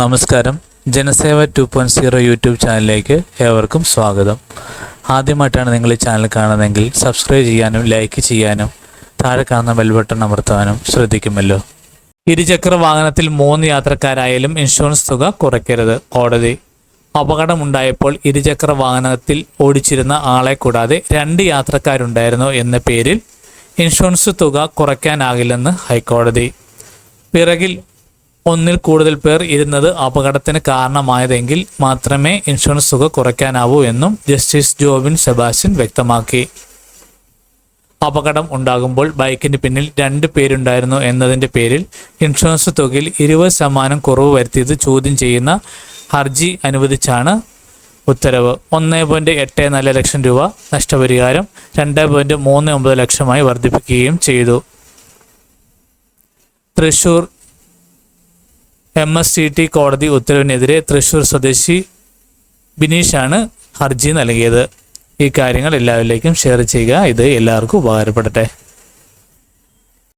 നമസ്കാരം. Janaseva two point zero YouTube ചാനലിലേക്ക് ഏവർക്കും സ്വാഗതം. ആദ്യമായിട്ടാണ് നിങ്ങൾ ഈ ചാനൽ കാണുന്നതെങ്കിൽ സബ്സ്ക്രൈബ് ചെയ്യാനും ലൈക്ക് ചെയ്യാനും താഴെ കാണുന്ന ബെൽ ബട്ടൺ അമർത്താനും ശ്രദ്ധിക്കുമല്ലോ. ഇരുചക്ര വാഹനത്തിൽ മൂന്ന് യാത്രക്കാരായാലും ഇൻഷുറൻസ് തുക കുറയ്ക്കരുത്. കോടതി അപകടമുണ്ടായപ്പോൾ ഇരുചക്ര വാഹനത്തിൽ ഓടിച്ചിരുന്ന ആളെ കൂടാതെ രണ്ട് യാത്രക്കാരുണ്ടായിരുന്നു എന്ന പേരിൽ ഇൻഷുറൻസ് തുക കുറയ്ക്കാനാകില്ലെന്ന് ഹൈക്കോടതി. പിറകിൽ ഒന്നിൽ കൂടുതൽ പേർ ഇരുന്നത് അപകടത്തിന് കാരണമായതെങ്കിൽ മാത്രമേ ഇൻഷുറൻസ് തുക കുറയ്ക്കാനാവൂ എന്നും ജസ്റ്റിസ് ജോബിൻ സെബാസ്റ്റ്യൻ വ്യക്തമാക്കി. അപകടം ഉണ്ടാകുമ്പോൾ ബൈക്കിന് പിന്നിൽ രണ്ട് പേരുണ്ടായിരുന്നു എന്നതിന്റെ പേരിൽ ഇൻഷുറൻസ് തുകയിൽ ഇരുപത് ശതമാനം കുറവ് വരുത്തിയത് ചോദ്യം ചെയ്യുന്ന ഹർജി അനുവദിച്ചാണ് ഉത്തരവ്. ഒന്ന് പോയിന്റ് എട്ട് നാല് ലക്ഷം രൂപ നഷ്ടപരിഹാരം രണ്ട് പോയിന്റ് മൂന്ന് ഒമ്പത് ലക്ഷമായി വർദ്ധിപ്പിക്കുകയും ചെയ്തു. Thrissur M S C T കോടതി ഉത്തരവിനെതിരെ തൃശൂർ സ്വദേശി ബിനീഷാണ് ഹർജി നൽകിയത്. ഈ കാര്യങ്ങൾ എല്ലാവരിലേക്കും ഷെയർ ചെയ്യുക. ഇത് എല്ലാവർക്കും ഉപകാരപ്പെടട്ടെ.